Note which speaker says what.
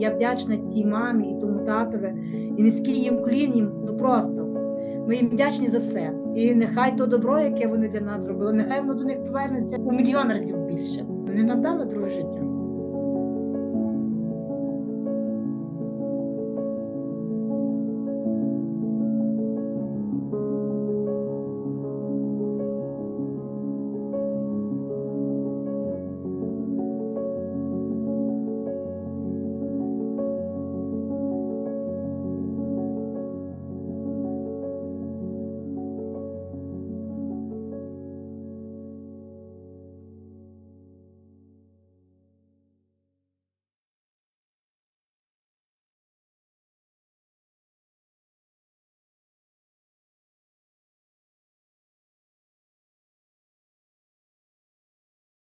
Speaker 1: я вдячна тій мамі і тому татові, і низький їм клін їм, ну просто. Ми їм вдячні за все. І нехай то добро, яке вони для нас зробили, нехай воно до них повернеться у мільйон разів більше. Не дали друге життя.